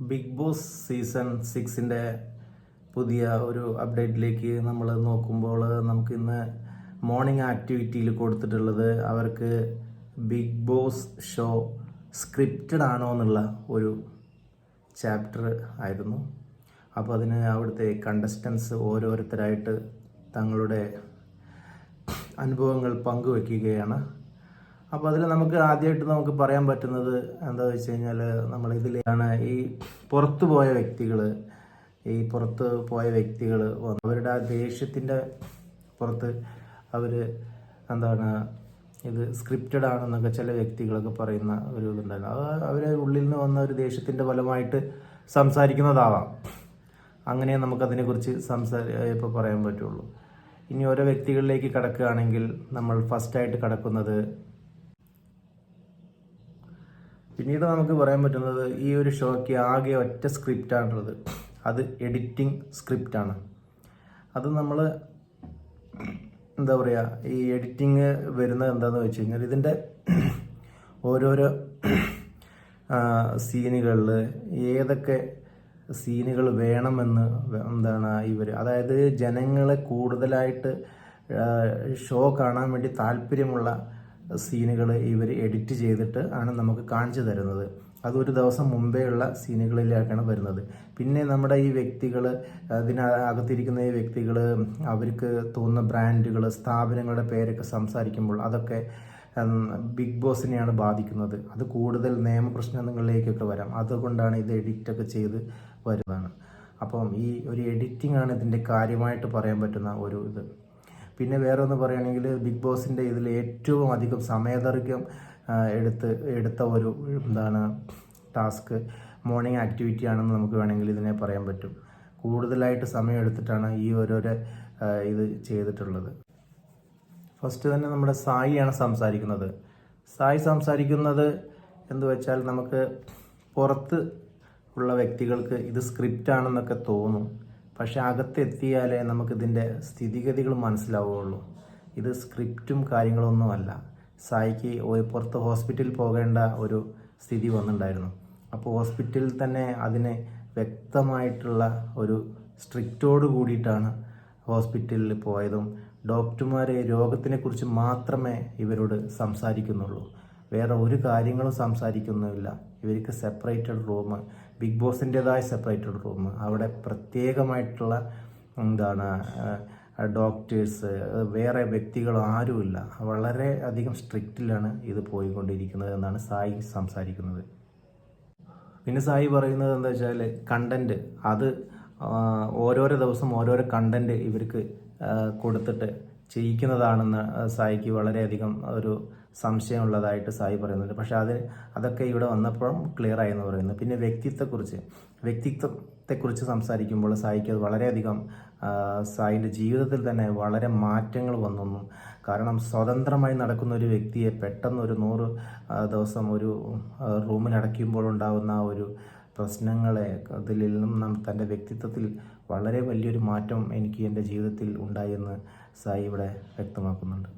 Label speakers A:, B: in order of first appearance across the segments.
A: Big boss season സിക്സിന്റെ പുതിയ ഒരു അപ്ഡേറ്റിലേക്ക് നമ്മൾ നോക്കുമ്പോൾ നമുക്ക് ഇന്ന് മോർണിംഗ് ആക്ടിവിറ്റിയിൽ കൊടുത്തിട്ടുള്ളത് അവർക്ക് ബിഗ് ബോസ് ഷോ സ്ക്രിപ്റ്റഡ് ആണോ എന്നുള്ള ഒരു ചാപ്റ്റർ ആയിരുന്നു. അപ്പോൾ അതിന് അവിടുത്തെ കണ്ടസ്റ്റൻസ് ഓരോരുത്തരായിട്ട് തങ്ങളുടെ അനുഭവങ്ങൾ പങ്കുവെക്കുകയാണ്. അപ്പോൾ അതിൽ നമുക്ക് ആദ്യമായിട്ട് നമുക്ക് പറയാൻ പറ്റുന്നത് എന്താ വെച്ച് കഴിഞ്ഞാൽ നമ്മൾ ഇതിലാണ് ഈ പുറത്തു പോയ വ്യക്തികൾ ഈ പുറത്ത് പോയ വ്യക്തികൾ അവരുടെ ആ ദേഷ്യത്തിന്റെ പുറത്ത് അവർ എന്താണ് ഇത് സ്ക്രിപ്റ്റഡ് ആണെന്നൊക്കെ ചില വ്യക്തികളൊക്കെ പറയുന്ന ഒരു ഇതുണ്ടായിരുന്നു അത് അവരെ ഉള്ളിൽ നിന്ന് വന്ന ഒരു ദേഷ്യത്തിന്റെ ഫലമായിട്ട് സംസാരിക്കുന്നതാവാം. അങ്ങനെ നമുക്കതിനെക്കുറിച്ച് സംസാരി ഇപ്പോൾ പറയാൻ പറ്റുള്ളൂ. ഇനി ഓരോ വ്യക്തികളിലേക്ക് കടക്കുകയാണെങ്കിൽ നമ്മൾ ഫസ്റ്റായിട്ട് കടക്കുന്നത് പിന്നീട് നമുക്ക് പറയാൻ പറ്റുന്നത് ഈ ഒരു ഷോയ്ക്ക് ആകെ ഒറ്റ സ്ക്രിപ്റ്റാണുള്ളത്. അത് എഡിറ്റിംഗ് സ്ക്രിപ്റ്റാണ് അത് നമ്മൾ എന്താ പറയുക ഈ എഡിറ്റിങ് വരുന്നത് എന്താണെന്ന് വെച്ച് കഴിഞ്ഞാൽ ഇതിന്റെ ഓരോരോ സീനുകളിൽ ഏതൊക്കെ സീനുകൾ വേണമെന്ന് എന്താണ് ഇവർ അതായത് ജനങ്ങളെ കൂടുതലായിട്ട് ഷോ കാണാൻ വേണ്ടി താല്പര്യമുള്ള സീനുകൾ ഇവർ എഡിറ്റ് ചെയ്തിട്ട് ആണ് നമുക്ക് കാണിച്ചു തരുന്നത്. അത് ഒരു ദിവസം മുമ്പേ ഉള്ള സീനുകളിലേക്കാണ് വരുന്നത്. പിന്നെ നമ്മുടെ ഈ വ്യക്തികൾ അതിനകത്തിരിക്കുന്ന ഈ വ്യക്തികൾ അവർക്ക് തോന്നുന്ന ബ്രാൻഡുകൾ സ്ഥാപനങ്ങളുടെ പേരൊക്കെ സംസാരിക്കുമ്പോൾ അതൊക്കെ ബിഗ് ബോസിനെയാണ് ബാധിക്കുന്നത്. അത് കൂടുതൽ നിയമപ്രശ്നങ്ങളിലേക്കൊക്കെ വരാം. അതുകൊണ്ടാണ് ഇത് എഡിറ്റൊക്കെ ചെയ്ത് വരുന്നതാണ്. അപ്പം ഈ ഒരു എഡിറ്റിംഗ് ആണ് ഇതിന്റെ കാര്യമായിട്ട് പറയാൻ പറ്റുന്ന ഒരു ഇത്. പിന്നെ വേറെ ഒന്ന് പറയുകയാണെങ്കിൽ ബിഗ് ബോസിന്റെ ഇതിൽ ഏറ്റവും അധികം സമയദൈർഘ്യം എടുത്ത് എടുത്ത ഒരു എന്താണ് ടാസ്ക് മോർണിംഗ് ആക്ടിവിറ്റി ആണെന്ന് നമുക്ക് വേണമെങ്കിൽ ഇതിനെ പറയാൻ പറ്റും. കൂടുതലായിട്ട് സമയം എടുത്തിട്ടാണ് ഈ ഓരോരോ ഇത് ചെയ്തിട്ടുള്ളത്. ഫസ്റ്റ് തന്നെ നമ്മുടെ സായിയാണ് സംസാരിക്കുന്നത്. സായി സംസാരിക്കുന്നത് എന്ന് വെച്ചാൽ നമുക്ക് പുറത്ത് ഉള്ള വ്യക്തികൾക്ക് ഇത് സ്ക്രിപ്റ്റ് ആണെന്നൊക്കെ തോന്നും. പക്ഷെ അകത്തെത്തിയാലേ നമുക്കിതിന്റെ സ്ഥിതിഗതികൾ മനസ്സിലാവുകയുള്ളൂ. ഇത് സ്ക്രിപ്റ്റും കാര്യങ്ങളൊന്നുമല്ല സായിക്ക് പുറത്ത് ഹോസ്പിറ്റലിൽ പോകേണ്ട ഒരു സ്ഥിതി വന്നിട്ടുണ്ടായിരുന്നു. അപ്പോൾ ഹോസ്പിറ്റലിൽ തന്നെ അതിന് വ്യക്തമായിട്ടുള്ള ഒരു സ്ട്രിക്റ്റോട് കൂടിയിട്ടാണ് ഹോസ്പിറ്റലിൽ പോയതും ഡോക്ടർമാർ രോഗത്തിനെക്കുറിച്ച് മാത്രമേ ഇവരോട് സംസാരിക്കുന്നുള്ളൂ. വേറെ ഒരു കാര്യങ്ങളും സംസാരിക്കുന്നുമില്ല. ഇവർക്ക് സെപ്പറേറ്റഡ് റൂം ബിഗ് ബോസിന്റെതായ സെപ്പറേറ്റഡ് റൂം അവിടെ പ്രത്യേകമായിട്ടുള്ള എന്താണ് ഡോക്ടേഴ്സ് വേറെ വ്യക്തികൾ ആരുമില്ല. വളരെ അധികം സ്ട്രിക്റ്റിലാണ് ഇത് പോയിക്കൊണ്ടിരിക്കുന്നത് എന്നാണ് സായി സംസാരിക്കുന്നത്. പിന്നെ സായി പറയുന്നത് എന്താ വെച്ചാൽ കണ്ടന്റ് അത് ഓരോരോ ദിവസം ഓരോരോ കണ്ടന്റ് ഇവർക്ക് കൊടുത്തിട്ട് ചെയ്യിക്കുന്നതാണെന്ന് സായിക്ക് വളരെയധികം ഒരു സംശയമുള്ളതായിട്ട് സായി പറയുന്നുണ്ട്. പക്ഷെ അത് അതൊക്കെ ഇവിടെ വന്നപ്പോഴും ക്ലിയർ ആയി എന്ന് പറയുന്നു. പിന്നെ വ്യക്തിത്വത്തെക്കുറിച്ച് വ്യക്തിത്വത്തെക്കുറിച്ച് സംസാരിക്കുമ്പോൾ സായിക്ക് അത് വളരെയധികം സായിന്റെ ജീവിതത്തിൽ തന്നെ വളരെ മാറ്റങ്ങൾ വന്നു. കാരണം സ്വതന്ത്രമായി നടക്കുന്ന ഒരു വ്യക്തിയെ പെട്ടെന്ന് ഒരു നൂറ് ദിവസം ഒരു റൂമിൽ അടയ്ക്കുമ്പോൾ ഉണ്ടാകുന്ന ഒരു പ്രശ്നങ്ങളെ അതിൽ നിന്നും തന്റെ വ്യക്തിത്വത്തിൽ വളരെ വലിയൊരു മാറ്റം എനിക്ക് എന്റെ ജീവിതത്തിൽ ഉണ്ടായെന്ന് സായി ഇവിടെ വ്യക്തമാക്കുന്നുണ്ട്.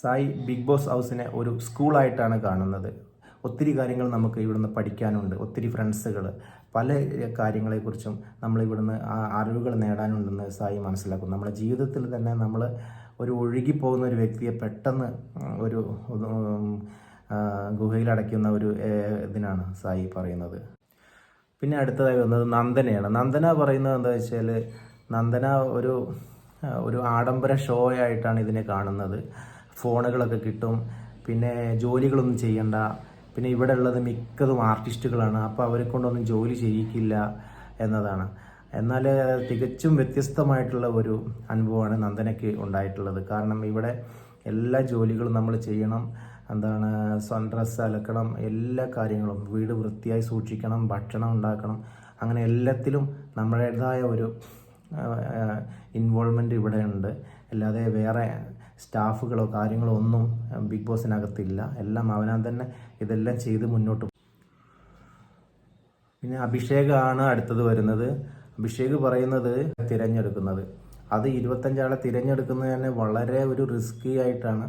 A: സായി ബിഗ് ബോസ് ഹൗസിനെ ഒരു സ്കൂളായിട്ടാണ് കാണുന്നത്. ഒത്തിരി കാര്യങ്ങൾ നമുക്ക് ഇവിടുന്ന് പഠിക്കാനുണ്ട്. ഒത്തിരി ഫ്രണ്ട്സുകൾ. പല കാര്യങ്ങളെക്കുറിച്ചും നമ്മൾ ഇവിടുന്ന് അറിവുകൾ നേടാനുണ്ടെന്ന് സായി മനസ്സിലാക്കും നമ്മുടെ ജീവിതത്തിൽ തന്നെ നമ്മൾ ഒരു ഒഴുകിപ്പോകുന്ന ഒരു വ്യക്തിയെ പെട്ടെന്ന് ഒരു ഗുഹയിലടയ്ക്കുന്ന ഒരു ഇതിനാണ് സായി പറയുന്നത്. പിന്നെ അടുത്തതായി വന്നത് നന്ദനയാണ്. നന്ദന പറയുന്നത് എന്താ വെച്ചാൽ നന്ദന ഒരു ഒരു ആഡംബര ഷോ ആയിട്ടാണ് ഇതിനെ കാണുന്നത്. ഫോണുകളൊക്കെ കിട്ടും. പിന്നെ ജോലികളൊന്നും ചെയ്യണ്ട. പിന്നെ ഇവിടെ ഉള്ളത് മിക്കതും ആർട്ടിസ്റ്റുകളാണ്. അപ്പോൾ അവരെ കൊണ്ടൊന്നും ജോലി ചെയ്യിക്കില്ല എന്നതാണ്. എന്നാൽ തികച്ചും വ്യത്യസ്തമായിട്ടുള്ള ഒരു അനുഭവമാണ് നന്ദനയ്ക്ക് ഉണ്ടായിട്ടുള്ളത്. കാരണം ഇവിടെ എല്ലാ ജോലികളും നമ്മൾ ചെയ്യണം. എന്താണ് സൺ ഡ്രസ്സ് അലക്കണം എല്ലാ കാര്യങ്ങളും. വീട് വൃത്തിയായി സൂക്ഷിക്കണം ഭക്ഷണം ഉണ്ടാക്കണം. അങ്ങനെ എല്ലാത്തിലും നമ്മുടേതായ ഒരു ഇൻവോൾവ്മെന്റ് ഇവിടെ ഉണ്ട്. അല്ലാതെ വേറെ സ്റ്റാഫുകളോ കാര്യങ്ങളോ ഒന്നും ബിഗ് ബോസിനകത്തില്ല. എല്ലാം അവനാൻ തന്നെ ഇതെല്ലാം ചെയ്ത് മുന്നോട്ട് പിന്നെ അഭിഷേകാണ് അടുത്തത് വരുന്നത്. അഭിഷേക് പറയുന്നത് തിരഞ്ഞെടുക്കുന്നത്. അത് ഇരുപത്തഞ്ചാളെ തിരഞ്ഞെടുക്കുന്നത് തന്നെ വളരെ ഒരു റിസ്കി ആയിട്ടാണ്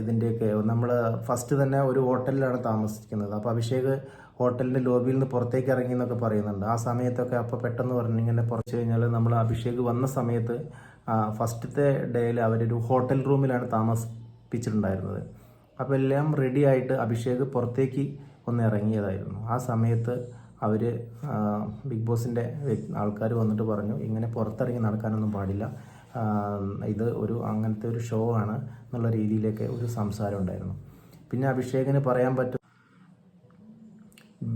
A: ഇതിന്റെയൊക്കെ നമ്മൾ ഫസ്റ്റ് തന്നെ ഒരു ഹോട്ടലിലാണ് താമസിക്കുന്നത്. അപ്പോൾ അഭിഷേക് ഹോട്ടലിന്റെ ലോബിയിൽ നിന്ന് പുറത്തേക്ക് ഇറങ്ങി എന്നൊക്കെ പറയുന്നുണ്ട്. ആ സമയത്തൊക്കെ അപ്പോൾ പെട്ടെന്ന് പറഞ്ഞിങ്ങനെ പുറത്ത് കഴിഞ്ഞാൽ നമ്മൾ അഭിഷേക് വന്ന സമയത്ത് ഫസ്റ്റത്തെ ഡേയിൽ അവരൊരു ഹോട്ടൽ റൂമിലാണ് താമസിപ്പിച്ചിട്ടുണ്ടായിരുന്നത്. അപ്പോൾ എല്ലാം റെഡി ആയിട്ട് അഭിഷേക് പുറത്തേക്ക് ഒന്ന് ഇറങ്ങിയതായിരുന്നു. ആ സമയത്ത് അവർ ബിഗ് ബോസിന്റെ ആൾക്കാർ വന്നിട്ട് പറഞ്ഞു ഇങ്ങനെ പുറത്തിറങ്ങി നടക്കാനൊന്നും പാടില്ല. ഇത് ഒരു അങ്ങനത്തെ ഒരു ഷോ ആണ് എന്നുള്ള രീതിയിലൊക്കെ ഒരു സംസാരം ഉണ്ടായിരുന്നു. പിന്നെ അഭിഷേകിന് പറയാൻ പറ്റും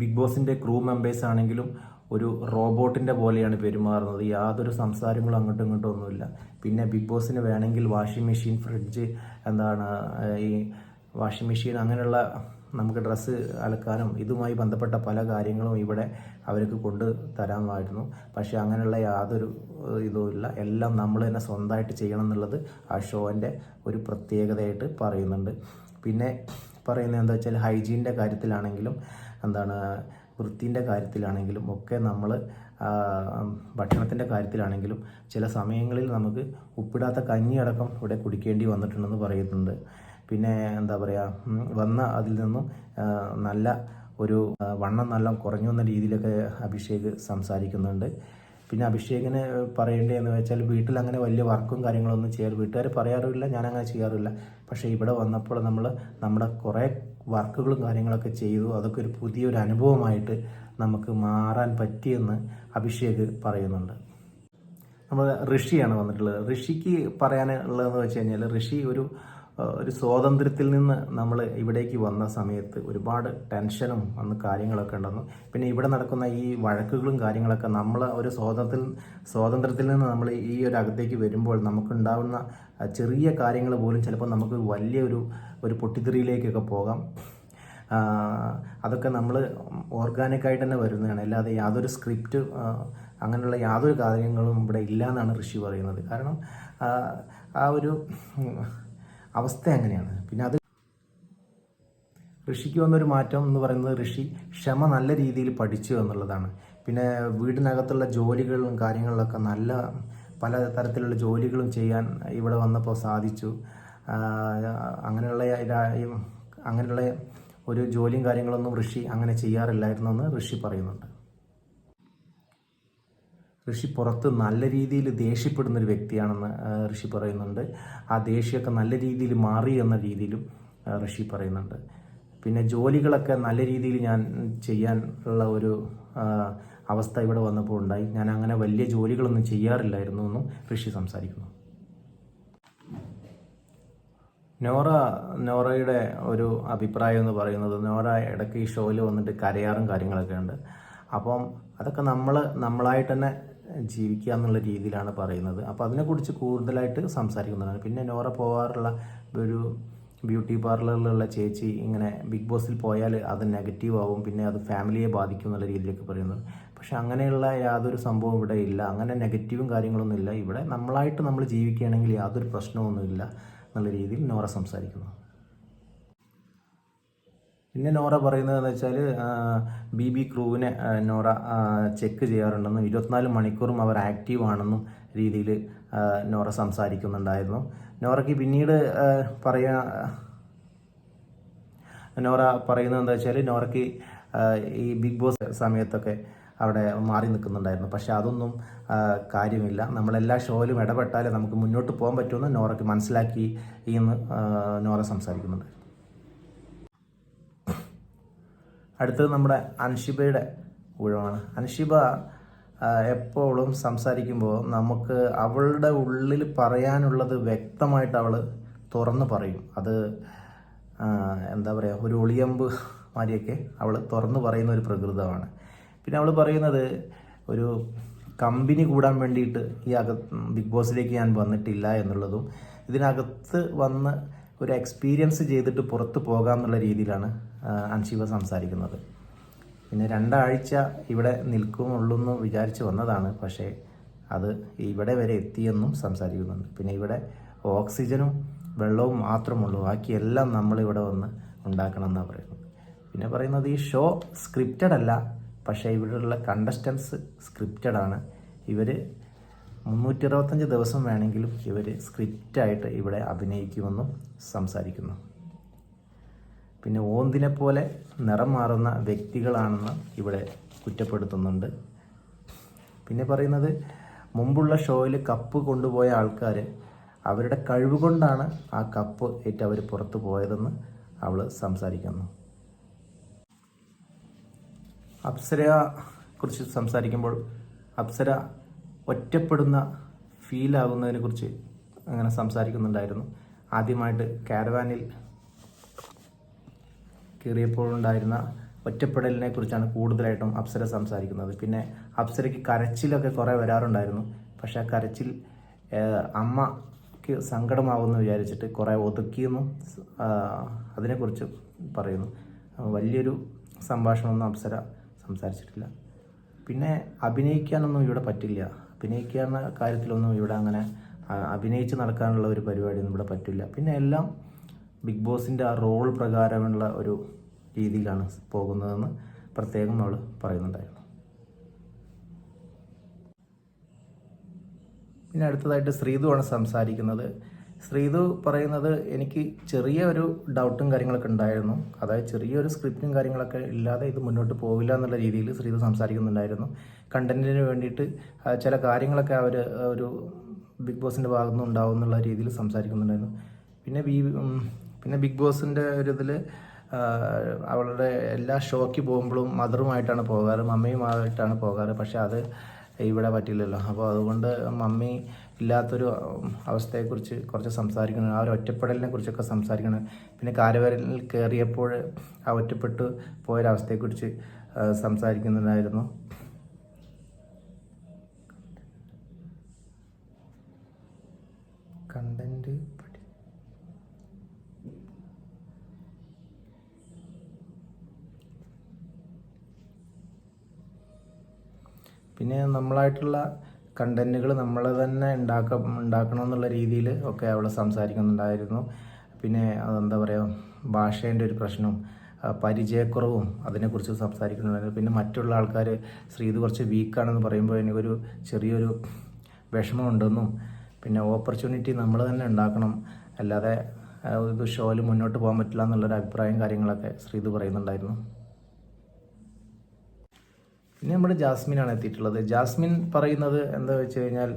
A: ബിഗ് ബോസിന്റെ ക്രൂ മെമ്പേഴ്സ് ആണെങ്കിലും ഒരു റോബോട്ടിന്റെ പോലെയാണ് പെരുമാറുന്നത്. യാതൊരു സംസാരങ്ങളും അങ്ങോട്ടും ഇങ്ങോട്ടും ഒന്നുമില്ല. പിന്നെ ബിഗ് ബോസിന് വേണമെങ്കിൽ വാഷിംഗ് മെഷീൻ ഫ്രിഡ്ജ് എന്താണ് ഈ വാഷിംഗ് മെഷീൻ അങ്ങനെയുള്ള നമുക്ക് ഡ്രസ്സ് അലക്കാനും ഇതുമായി ബന്ധപ്പെട്ട പല കാര്യങ്ങളും ഇവിടെ അവർക്ക് കൊണ്ട് തരാമായിരുന്നു. പക്ഷേ അങ്ങനെയുള്ള യാതൊരു ഇതുമില്ല എല്ലാം നമ്മൾ തന്നെ സ്വന്തമായിട്ട് ചെയ്യണം എന്നുള്ളത് ആ ഷോന്റെ ഒരു പ്രത്യേകതയായിട്ട് പറയുന്നുണ്ട്. പിന്നെ പറയുന്നത് എന്താ വെച്ചാൽ ഹൈജീന്റെ കാര്യത്തിലാണെങ്കിലും എന്താണ് വൃത്തിന്റെ കാര്യത്തിലാണെങ്കിലും ഒക്കെ നമ്മൾ ഭക്ഷണത്തിന്റെ കാര്യത്തിലാണെങ്കിലും ചില സമയങ്ങളിൽ നമുക്ക് ഉപ്പിടാത്ത കഞ്ഞിയടക്കം ഇവിടെ കുടിക്കേണ്ടി വന്നിട്ടുണ്ടെന്ന് പറയുന്നുണ്ട്. പിന്നെ എന്താ പറയുക വന്ന അതിൽ നിന്നും നല്ല ഒരു വണ്ണം നല്ല കുറഞ്ഞു എന്ന രീതിയിലൊക്കെ അഭിഷേക് സംസാരിക്കുന്നുണ്ട്. പിന്നെ അഭിഷേകിന് പറയേണ്ടതെന്ന് വെച്ചാൽ വീട്ടിൽ അങ്ങനെ വലിയ വർക്കും കാര്യങ്ങളൊന്നും ചെയ്യാറ് വീട്ടുകാർ പറയാറില്ല ഞാൻ അങ്ങനെ ചെയ്യാറില്ല പക്ഷേ ഇവിടെ വന്നപ്പോൾ നമ്മൾ നമ്മുടെ കുറേ വർക്കുകളും കാര്യങ്ങളൊക്കെ ചെയ്തു. അതൊക്കെ ഒരു പുതിയൊരു അനുഭവമായിട്ട് നമുക്ക് മാറാൻ പറ്റിയെന്ന് അഭിഷേക് പറയുന്നുണ്ട്. നമ്മൾ ഋഷിയാണ് വന്നിട്ടുള്ളത്. ഋഷിക്ക് പറയാനുള്ളതെന്ന് വെച്ച് കഴിഞ്ഞാൽ ഋഷി ഒരു ഒരു സ്വാതന്ത്ര്യത്തിൽ നിന്ന് നമ്മൾ ഇവിടേക്ക് വന്ന സമയത്ത് ഒരുപാട് ടെൻഷനും അന്ന് കാര്യങ്ങളൊക്കെ ഉണ്ടെന്നു. പിന്നെ ഇവിടെ നടക്കുന്ന ഈ വഴക്കുകളും കാര്യങ്ങളൊക്കെ നമ്മൾ ഒരു സ്വാതന്ത്ര്യത്തിൽ സ്വാതന്ത്ര്യത്തിൽ നിന്ന് നമ്മൾ ഈ ഒരു അകത്തേക്ക് വരുമ്പോൾ നമുക്കുണ്ടാവുന്ന ചെറിയ കാര്യങ്ങൾ പോലും ചിലപ്പോൾ നമുക്ക് വലിയൊരു ഒരു പൊട്ടിത്തെറിയിലേക്കൊക്കെ പോകാം. അതൊക്കെ നമ്മൾ ഓർഗാനിക്കായിട്ട് തന്നെ വരുന്നതാണ്. അല്ലാതെ യാതൊരു സ്ക്രിപ്റ്റ് അങ്ങനെയുള്ള യാതൊരു കാര്യങ്ങളും ഇവിടെ ഇല്ല എന്നാണ് ഋഷി പറയുന്നത്. കാരണം ആ, ഒരു അവസ്ഥ അങ്ങനെയാണ് പിന്നെ അത് ഋഷിക്ക് വന്നൊരു മാറ്റം എന്ന് പറയുന്നത് ഋഷി ക്ഷമ നല്ല രീതിയിൽ പഠിച്ചു എന്നുള്ളതാണ്. പിന്നെ വീടിനകത്തുള്ള ജോലികളും കാര്യങ്ങളിലൊക്കെ നല്ല പല തരത്തിലുള്ള ജോലികളും ചെയ്യാൻ ഇവിടെ വന്നപ്പോൾ സാധിച്ചു. അങ്ങനെയുള്ള അങ്ങനെയുള്ള ഒരു ജോലിയും കാര്യങ്ങളൊന്നും ഋഷി അങ്ങനെ ചെയ്യാറില്ലായിരുന്നു എന്ന് ഋഷി പറയുന്നുണ്ട്. ഋഷി പുറത്ത് നല്ല രീതിയിൽ ദേഷ്യപ്പെടുന്ന ഒരു വ്യക്തിയാണെന്ന് ഋഷി പറയുന്നുണ്ട്. ആ ദേഷ്യമൊക്കെ നല്ല രീതിയിൽ മാറി എന്ന രീതിയിലും ഋഷി പറയുന്നുണ്ട്. പിന്നെ ജോലികളൊക്കെ നല്ല രീതിയിൽ ഞാൻ ചെയ്യാൻ ഉള്ള ഒരു അവസ്ഥ ഇവിടെ വന്നപ്പോൾ ഉണ്ടായി. ഞാൻ അങ്ങനെ വലിയ ജോലികളൊന്നും ചെയ്യാറില്ലായിരുന്നു എന്നും ഋഷി സംസാരിക്കുന്നു. നോറ നോറയുടെ ഒരു അഭിപ്രായം എന്ന് പറയുന്നത് നോറ ഇടയ്ക്ക് ഈ ഷോയിൽ വന്നിട്ട് കരയാറും കാര്യങ്ങളൊക്കെ ഉണ്ട് അപ്പം അതൊക്കെ നമ്മൾ നമ്മളായിട്ട് തന്നെ ജീവിക്കുക എന്നുള്ള രീതിയിലാണ് പറയുന്നത്. അപ്പോൾ അതിനെക്കുറിച്ച് കൂടുതലായിട്ട് സംസാരിക്കുന്നതാണ്. പിന്നെ നോറ പോകാറുള്ള ഒരു ബ്യൂട്ടി പാർലറിലുള്ള ചേച്ചി ഇങ്ങനെ ബിഗ് ബോസിൽ പോയാൽ അത് നെഗറ്റീവ് ആവും പിന്നെ അത് ഫാമിലിയെ ബാധിക്കും എന്നുള്ള രീതിയിലൊക്കെ പറയുന്നത്. പക്ഷെ അങ്ങനെയുള്ള യാതൊരു സംഭവം ഇവിടെ ഇല്ല. അങ്ങനെ നെഗറ്റീവും കാര്യങ്ങളൊന്നും ഇല്ല. ഇവിടെ നമ്മളായിട്ട് നമ്മൾ ജീവിക്കുകയാണെങ്കിൽ യാതൊരു പ്രശ്നമൊന്നുമില്ല എന്നുള്ള രീതിയിൽ നോറ സംസാരിക്കുന്നു. പിന്നെ നോറ പറയുന്നതെന്ന് വെച്ചാൽ ബി ബി ക്രൂവിനെ നോറ ചെക്ക് ചെയ്യാറുണ്ടെന്നും ഇരുപത്തിനാല് മണിക്കൂറും അവർ ആക്റ്റീവ് ആണെന്നും രീതിയിൽ നോറ സംസാരിക്കുന്നുണ്ടായിരുന്നു. നോറയ്ക്ക് പിന്നീട് പറയാ നോറ പറയുന്നത് എന്താ വെച്ചാൽ നോറയ്ക്ക് ഈ ബിഗ് ബോസ് സമയത്തൊക്കെ അവിടെ മാറി നിൽക്കുന്നുണ്ടായിരുന്നു. പക്ഷെ അതൊന്നും കാര്യമില്ല. നമ്മളെല്ലാ ഷോയിലും ഇടപെട്ടാലേ നമുക്ക് മുന്നോട്ട് പോകാൻ പറ്റുമെന്ന് നോറയ്ക്ക് മനസ്സിലാക്കി എന്ന് നോറ സംസാരിക്കുന്നുണ്ട്. അടുത്തത് നമ്മുടെ അൻഷിബയുടെ ഊഴമാണ്. അൻഷിബ എപ്പോഴും സംസാരിക്കുമ്പോൾ നമുക്ക് അവളുടെ ഉള്ളിൽ പറയാനുള്ളത് വ്യക്തമായിട്ട് അവൾ തുറന്ന് പറയും. അത് എന്താ പറയുക ഒരു ഒളിയമ്പ് മാതിരിയൊക്കെ അവൾ തുറന്ന് പറയുന്ന ഒരു പ്രകൃതമാണ്. പിന്നെ അവൾ പറയുന്നത് ഒരു കമ്പനി കൂടാൻ വേണ്ടിയിട്ട് ഈ അകത്ത് ബിഗ് ബോസിലേക്ക് ഞാൻ വന്നിട്ടില്ല എന്നുള്ളതും ഇതിനകത്ത് വന്ന് ഒരു എക്സ്പീരിയൻസ് ചെയ്തിട്ട് പുറത്ത് പോകാം എന്നുള്ള രീതിയിലാണ് അൻഷിബ സംസാരിക്കുന്നത്. പിന്നെ രണ്ടാഴ്ച ഇവിടെ നിൽക്കുമുള്ളൂ എന്ന് വിചാരിച്ച് വന്നതാണ്. പക്ഷേ അത് ഇവിടെ വരെ എത്തിയെന്നും സംസാരിക്കുന്നുണ്ട്. പിന്നെ ഇവിടെ ഓക്സിജനും വെള്ളവും മാത്രമുള്ളൂ. ബാക്കിയെല്ലാം നമ്മളിവിടെ വന്ന് ഉണ്ടാക്കണം എന്നാണ് പറയുന്നത്. പിന്നെ പറയുന്നത് ഈ ഷോ സ്ക്രിപ്റ്റഡ് അല്ല. പക്ഷേ ഇവിടെയുള്ള കണ്ടസ്റ്റൻസ് സ്ക്രിപ്റ്റഡ് ആണ്. ഇവർ മുന്നൂറ്റി ദിവസം വേണമെങ്കിലും ഇവർ സ്ക്രിപ്റ്റായിട്ട് ഇവിടെ അഭിനയിക്കുമെന്നും സംസാരിക്കുന്നു. പിന്നെ ഓന്തിനെ പോലെ നിറം മാറുന്ന വ്യക്തികളാണെന്ന് ഇവിടെ കുറ്റപ്പെടുത്തുന്നുണ്ട്. പിന്നെ പറയുന്നത് മുമ്പുള്ള ഷോയിൽ കപ്പ് കൊണ്ടുപോയ ആൾക്കാർ അവരുടെ കഴിവ് കൊണ്ടാണ് ആ കപ്പ് ഏറ്റ് അവർ പുറത്തു പോയതെന്ന് അവൾ സംസാരിക്കുന്നു. അപ്സരയെ കുറിച്ച് സംസാരിക്കുമ്പോൾ അപ്സര ഒറ്റപ്പെടുന്ന ഫീലാകുന്നതിനെ കുറിച്ച് അങ്ങനെ സംസാരിക്കുന്നുണ്ടായിരുന്നു. ആദ്യമായിട്ട് കാരവാനിൽ കയറിയപ്പോഴുണ്ടായിരുന്ന ഒറ്റപ്പെടലിനെ കുറിച്ചാണ് കൂടുതലായിട്ടും അപ്സര സംസാരിക്കുന്നത്. പിന്നെ അപ്സരയ്ക്ക് കരച്ചിലൊക്കെ കുറേ വരാറുണ്ടായിരുന്നു. പക്ഷേ ആ കരച്ചിൽ അമ്മയ്ക്ക് സങ്കടമാവുമെന്ന് വിചാരിച്ചിട്ട് കുറേ ഒതുക്കിയെന്നും അതിനെക്കുറിച്ച് പറയുന്നു. വലിയൊരു സംഭാഷണമൊന്നും അപ്സര സംസാരിച്ചിട്ടില്ല. പിന്നെ അഭിനയിക്കാനൊന്നും ഇവിടെ പറ്റില്ല. അഭിനയിക്കുന്ന കാര്യത്തിലൊന്നും ഇവിടെ അങ്ങനെ അഭിനയിച്ച് നടക്കാനുള്ള ഒരു പരിപാടിയൊന്നും ഇവിടെ പറ്റില്ല. പിന്നെ എല്ലാം ബിഗ് ബോസിന്റെ ആ റോൾ പ്രകാരമുള്ള ഒരു രീതിയിലാണ് പോകുന്നതെന്ന് പ്രത്യേകം അവൾ പറയുന്നുണ്ടായിരുന്നു. പിന്നെ അടുത്തതായിട്ട് ശ്രീതുവാണ് സംസാരിക്കുന്നത്. ശ്രീതു പറയുന്നത് എനിക്ക് ചെറിയ ഒരു ഡൗട്ടും കാര്യങ്ങളൊക്കെ ഉണ്ടായിരുന്നു. അതായത് ചെറിയൊരു സ്ക്രിപ്റ്റും കാര്യങ്ങളൊക്കെ ഇല്ലാതെ ഇത് മുന്നോട്ട് പോവില്ല എന്നുള്ള രീതിയിൽ ശ്രീതു സംസാരിക്കുന്നുണ്ടായിരുന്നു. കണ്ടന്റിന് വേണ്ടിയിട്ട് ചില കാര്യങ്ങളൊക്കെ അവർ ഒരു ബിഗ് ബോസിന്റെ ഭാഗത്തുനിന്ന് ഉണ്ടാവും എന്നുള്ള രീതിയിൽ സംസാരിക്കുന്നുണ്ടായിരുന്നു. പിന്നെ ഉം, പിന്നെ ബിഗ് ബോസിന്റെ ഒരു ഇതിൽ അവളുടെ എല്ലാ ഷോയ്ക്ക് പോകുമ്പോഴും മദറുമായിട്ടാണ് പോകാറ് മമ്മിയുമായിട്ടാണ് പോകാറ് പക്ഷെ അത് ഇവിടെ പറ്റില്ലല്ലോ. അപ്പോൾ അതുകൊണ്ട് മമ്മി ഇല്ലാത്തൊരു അവസ്ഥയെക്കുറിച്ച് കുറച്ച് സംസാരിക്കണം ആ ഒരു ഒറ്റപ്പെടലിനെ കുറിച്ചൊക്കെ സംസാരിക്കണം. പിന്നെ കാരവരലിൽ കയറിയപ്പോൾ ആ ഒറ്റപ്പെട്ടു പോയൊരവസ്ഥയെക്കുറിച്ച് സംസാരിക്കുന്നുണ്ടായിരുന്നു. കണ്ടന്റ് പിന്നെ നമ്മളായിട്ടുള്ള കണ്ടന്റുകൾ നമ്മൾ തന്നെ ഉണ്ടാക്ക ഉണ്ടാക്കണം എന്നുള്ള രീതിയിൽ ഒക്കെ അവൾ സംസാരിക്കുന്നുണ്ടായിരുന്നു. പിന്നെ അതെന്താ പറയുക ഭാഷേന്റെ ഒരു പ്രശ്നവും പരിചയക്കുറവും അതിനെക്കുറിച്ച് സംസാരിക്കുന്നുണ്ടായിരുന്നു. പിന്നെ മറ്റുള്ള ആൾക്കാർ ശ്രീത് കുറച്ച് വീക്കാണെന്ന് പറയുമ്പോൾ എനിക്കൊരു ചെറിയൊരു വിഷമമുണ്ടെന്നും പിന്നെ ഓപ്പർച്യൂണിറ്റി നമ്മൾ തന്നെ ഉണ്ടാക്കണം. അല്ലാതെ ഇത് ഷോയിൽ മുന്നോട്ട് പോകാൻ പറ്റില്ല എന്നുള്ളൊരു അഭിപ്രായം കാര്യങ്ങളൊക്കെ ശ്രീത് പറയുന്നുണ്ടായിരുന്നു. പിന്നെ നമ്മുടെ ജാസ്മിനാണ് എത്തിയിട്ടുള്ളത്. ജാസ്മിൻ പറയുന്നത് എന്താ വെച്ച് കഴിഞ്ഞാൽ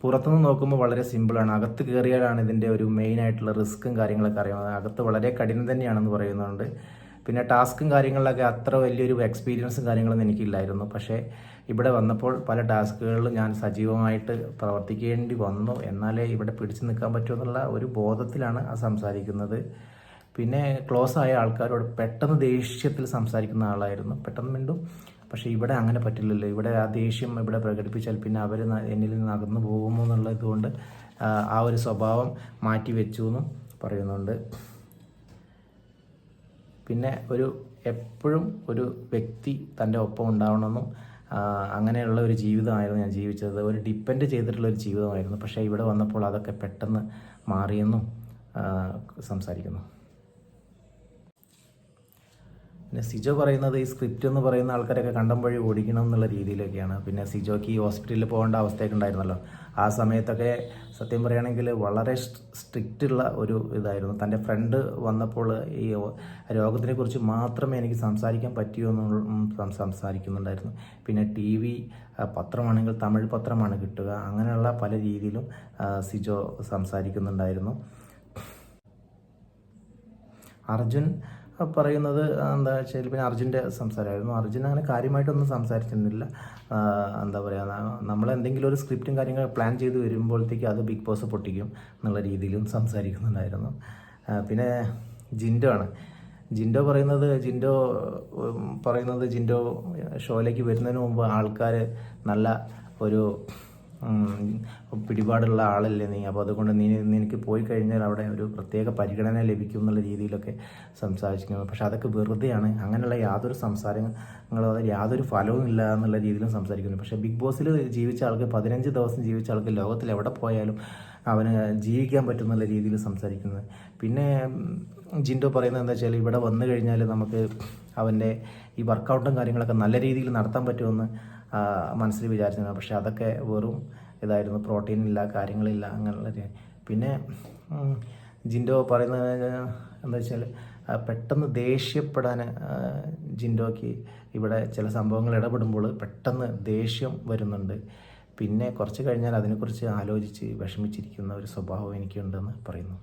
A: പുറത്തുനിന്ന് നോക്കുമ്പോൾ വളരെ സിമ്പിളാണ്. അകത്ത് കയറിയാലാണ് ഇതിന്റെ ഒരു മെയിൻ ആയിട്ടുള്ള റിസ്ക്കും കാര്യങ്ങളൊക്കെ അറിയുന്നത് അകത്ത് വളരെ കഠിനം തന്നെയാണെന്ന് പറയുന്നുണ്ട്. പിന്നെ ടാസ്കും കാര്യങ്ങളിലൊക്കെ അത്ര വലിയൊരു എക്സ്പീരിയൻസും കാര്യങ്ങളൊന്നും എനിക്കില്ലായിരുന്നു. പക്ഷേ ഇവിടെ വന്നപ്പോൾ പല ടാസ്കുകളിലും ഞാൻ സജീവമായിട്ട് പ്രവർത്തിക്കേണ്ടി വന്നു. എന്നാലേ ഇവിടെ പിടിച്ചു നിൽക്കാൻ പറ്റുമെന്നുള്ള ഒരു ബോധത്തിലാണ് ആ സംസാരിക്കുന്നത്. പിന്നെ ക്ലോസ് ആയ ആൾക്കാരോട് പെട്ടെന്ന് ദേഷ്യത്തിൽ സംസാരിക്കുന്ന ആളായിരുന്നു. പെട്ടെന്ന് മിണ്ടും. പക്ഷേ ഇവിടെ അങ്ങനെ പറ്റില്ലല്ലോ. ഇവിടെ ആ ദേഷ്യം ഇവിടെ പ്രകടിപ്പിച്ചാൽ പിന്നെ അവർ എന്നിൽ നിന്ന് അകന്നു പോകുമോ എന്നുള്ളത് കൊണ്ട് ആ, ഒരു സ്വഭാവം മാറ്റി വെച്ചു എന്നും പറയുന്നുണ്ട്. പിന്നെ ഒരു എപ്പോഴും ഒരു വ്യക്തി തന്റെ ഒപ്പം ഉണ്ടാവണമെന്നും അങ്ങനെയുള്ള ഒരു ജീവിതമായിരുന്നു ഞാൻ ജീവിച്ചത്. ഒരു ഡിപ്പെൻഡ് ചെയ്തിട്ടുള്ള ഒരു ജീവിതമായിരുന്നു. പക്ഷേ ഇവിടെ വന്നപ്പോൾ അതൊക്കെ പെട്ടെന്ന് മാറിയെന്നും സംസാരിക്കുന്നു. പിന്നെ സിജോ പറയുന്നത് ഈ സ്ക്രിപ്റ്റ് എന്ന് പറയുന്ന ആൾക്കാരൊക്കെ കണ്ടം വഴി ഓടിക്കണം എന്നുള്ള രീതിയിലൊക്കെയാണ്. പിന്നെ സിജോക്ക് ഈ ഹോസ്പിറ്റലിൽ പോകേണ്ട അവസ്ഥയൊക്കെ ഉണ്ടായിരുന്നല്ലോ. ആ സമയത്തൊക്കെ സത്യം പറയുകയാണെങ്കിൽ വളരെ സ്ട്രിക്റ്റ് ഉള്ള ഒരു ഇതായിരുന്നു. തന്റെ ഫ്രണ്ട് വന്നപ്പോൾ ഈ രോഗത്തിനെ കുറിച്ച് മാത്രമേ എനിക്ക് സംസാരിക്കാൻ പറ്റൂ എന്ന് സംസാരിക്കുന്നുണ്ടായിരുന്നു. പിന്നെ ടി വി പത്രമാണെങ്കിൽ തമിഴ് പത്രമാണ് കിട്ടുക. അങ്ങനെയുള്ള പല രീതിയിലും സിജോ സംസാരിക്കുന്നുണ്ടായിരുന്നു. അർജുൻ പറയുന്നത് എന്താ വെച്ചാൽ പിന്നെ അർജുന്റെ സംസാരമായിരുന്നു. അർജുൻ അങ്ങനെ കാര്യമായിട്ടൊന്നും സംസാരിച്ചിരുന്നില്ല. എന്താ പറയുക നമ്മൾ എന്തെങ്കിലും ഒരു സ്ക്രിപ്റ്റും കാര്യങ്ങളും പ്ലാൻ ചെയ്ത് വരുമ്പോഴത്തേക്ക് അത് ബിഗ് ബോസ് പൊട്ടിക്കും എന്നുള്ള രീതിയിലും സംസാരിക്കുന്നുണ്ടായിരുന്നു. പിന്നെ ജിൻഡോ ആണ്. ജിൻഡോ പറയുന്നത് ജിൻഡോ പറയുന്നത് ജിൻഡോ ഷോയിലേക്ക് വരുന്നതിന് മുമ്പ് ആൾക്കാർ നല്ല ഒരു പിടിപാടുള്ള ആളല്ലേ നീ? അപ്പോൾ അതുകൊണ്ട് നീ നിനക്ക് പോയി കഴിഞ്ഞാൽ അവിടെ ഒരു പ്രത്യേക പരിഗണന ലഭിക്കും എന്നുള്ള രീതിയിലൊക്കെ സംസാരിക്കുന്നത് പക്ഷെ അതൊക്കെ വെറുതെയാണ്. അങ്ങനെയുള്ള യാതൊരു സംസാരങ്ങളും അത് യാതൊരു ഫലവും ഇല്ല എന്നുള്ള രീതിയിലും സംസാരിക്കുന്നു. പക്ഷേ ബിഗ് ബോസിൽ ജീവിച്ച ആൾക്ക് പതിനഞ്ച് ദിവസം ജീവിച്ച ആൾക്ക് ലോകത്തിൽ എവിടെ പോയാലും അവന് ജീവിക്കാൻ പറ്റുന്നുള്ള രീതിയിൽ സംസാരിക്കുന്നത്. പിന്നെ ജിൻഡോ പറയുന്നത് എന്താ വെച്ചാൽ ഇവിടെ വന്നു കഴിഞ്ഞാൽ നമുക്ക് അവന്റെ ഈ വർക്കൗട്ടും കാര്യങ്ങളൊക്കെ നല്ല രീതിയിൽ നടത്താൻ പറ്റുമെന്ന് മനസ്സിൽ വിചാരിച്ചിരുന്നു. പക്ഷേ അതൊക്കെ വെറും ഇതായിരുന്നു. പ്രോട്ടീൻ ഇല്ല കാര്യങ്ങളില്ല അങ്ങനെയുള്ള പിന്നെ ജിൻഡോ പറയുന്നത് എന്താ വെച്ചാൽ പെട്ടെന്ന് ദേഷ്യപ്പെടാൻ ജിൻഡോക്ക് ഇവിടെ ചില സംഭവങ്ങൾ ഇടപെടുമ്പോൾ പെട്ടെന്ന് ദേഷ്യം വരുന്നുണ്ട്. പിന്നെ കുറച്ച് കഴിഞ്ഞാൽ അതിനെക്കുറിച്ച് ആലോചിച്ച് വിഷമിച്ചിരിക്കുന്ന ഒരു സ്വഭാവം എനിക്കുണ്ടെന്ന് പറയുന്നു.